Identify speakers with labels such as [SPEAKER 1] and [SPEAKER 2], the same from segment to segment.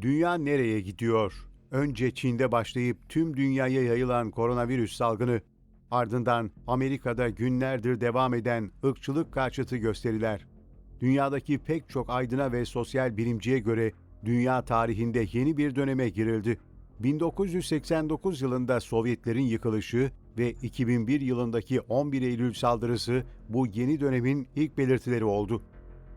[SPEAKER 1] Dünya nereye gidiyor? Önce Çin'de başlayıp tüm dünyaya yayılan koronavirüs salgını, ardından Amerika'da günlerdir devam eden ırkçılık karşıtı gösteriler. Dünyadaki pek çok aydına ve sosyal bilimciye göre dünya tarihinde yeni bir döneme girildi. 1989 yılında Sovyetlerin yıkılışı ve 2001 yılındaki 11 Eylül saldırısı bu yeni dönemin ilk belirtileri oldu.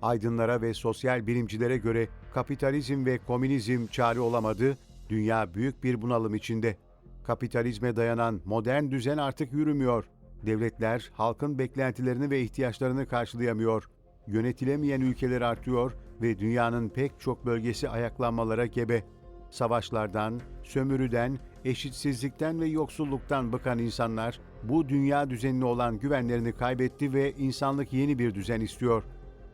[SPEAKER 1] Aydınlara ve sosyal bilimcilere göre kapitalizm ve komünizm çare olamadı, dünya büyük bir bunalım içinde. Kapitalizme dayanan modern düzen artık yürümüyor. Devletler halkın beklentilerini ve ihtiyaçlarını karşılayamıyor. Yönetilemeyen ülkeler artıyor ve dünyanın pek çok bölgesi ayaklanmalara gebe. Savaşlardan, sömürüden, eşitsizlikten ve yoksulluktan bıkan insanlar bu dünya düzenine olan güvenlerini kaybetti ve insanlık yeni bir düzen istiyor.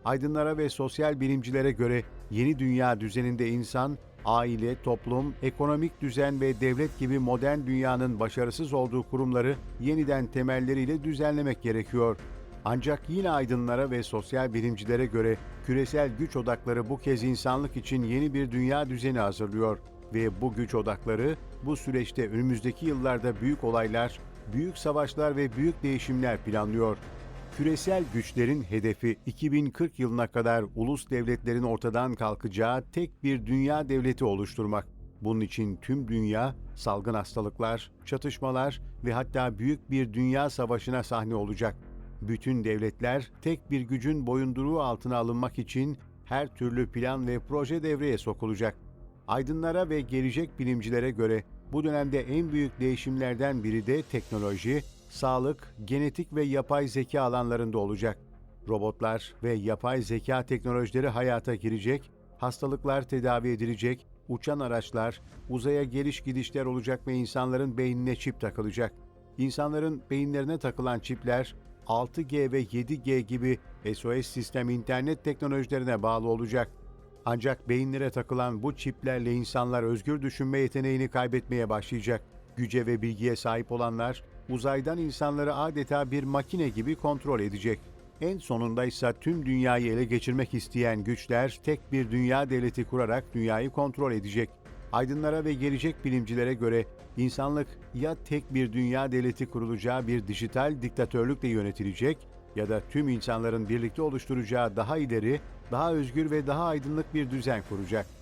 [SPEAKER 1] Aydınlara ve sosyal bilimcilere göre yeni dünya düzeninde insan, aile, toplum, ekonomik düzen ve devlet gibi modern dünyanın başarısız olduğu kurumları yeniden temelleriyle düzenlemek gerekiyor. Ancak yine aydınlara ve sosyal bilimcilere göre küresel güç odakları bu kez insanlık için yeni bir dünya düzeni hazırlıyor ve bu güç odakları bu süreçte önümüzdeki yıllarda büyük olaylar, büyük savaşlar ve büyük değişimler planlıyor. Küresel güçlerin hedefi 2040 yılına kadar ulus devletlerin ortadan kalkacağı tek bir dünya devleti oluşturmak. Bunun için tüm dünya salgın hastalıklar, çatışmalar ve hatta büyük bir dünya savaşına sahne olacak. Bütün devletler tek bir gücün boyunduruğu altına alınmak için her türlü plan ve proje devreye sokulacak. Aydınlara ve gelecek bilimcilere göre bu dönemde en büyük değişimlerden biri de teknoloji, sağlık, genetik ve yapay zeka alanlarında olacak. Robotlar ve yapay zeka teknolojileri hayata girecek, hastalıklar tedavi edilecek, uçan araçlar, uzaya geliş gidişler olacak ve insanların beynine çip takılacak. İnsanların beyinlerine takılan çipler 6G ve 7G gibi SOS sistem internet teknolojilerine bağlı olacak. Ancak beyinlere takılan bu çiplerle insanlar özgür düşünme yeteneğini kaybetmeye başlayacak. Güce ve bilgiye sahip olanlar uzaydan insanları adeta bir makine gibi kontrol edecek. En sonunda ise tüm dünyayı ele geçirmek isteyen güçler tek bir dünya devleti kurarak dünyayı kontrol edecek. Aydınlara ve gelecek bilimcilere göre insanlık ya tek bir dünya devleti kurulacağı bir dijital diktatörlükle yönetilecek ya da tüm insanların birlikte oluşturacağı daha ileri, daha özgür ve daha aydınlık bir düzen kuracak.